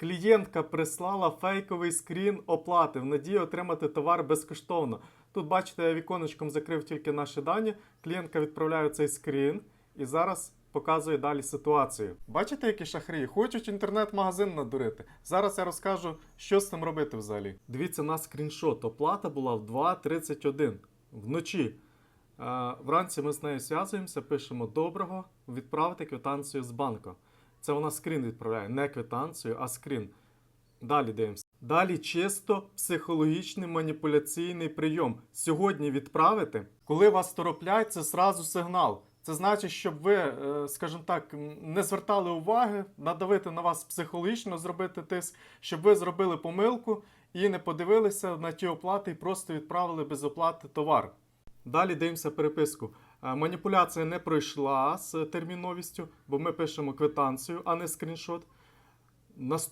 Клієнтка прислала фейковий скрін оплати в надії отримати товар безкоштовно. Тут, бачите, я віконечком закрив тільки наші дані. Клієнтка відправляє цей скрін і зараз показує далі ситуацію. Бачите, які шахрії? Хочуть інтернет-магазин надурити. Зараз я розкажу, що з цим робити взагалі. Дивіться на скріншот. Оплата була в 2.31 вночі. Е, Вранці ми з нею зв'язуємося, пишемо доброго, відправити квитанцію з банку. Це вона скрін відправляє, не квитанцію, а скрін. Далі дивимося. Далі чисто психологічний маніпуляційний прийом. Сьогодні відправити, коли вас тороплять, це зразу сигнал. Це значить, щоб ви, е, скажімо так, не звертали уваги, надавити на вас психологічно, зробити тиск, щоб ви зробили помилку і не подивилися на ті оплати і просто відправили без оплати товар. Далі дивимося переписку. Е, Маніпуляція не пройшла з терміновістю, бо ми пишемо квитанцію, а не скріншот. Наступ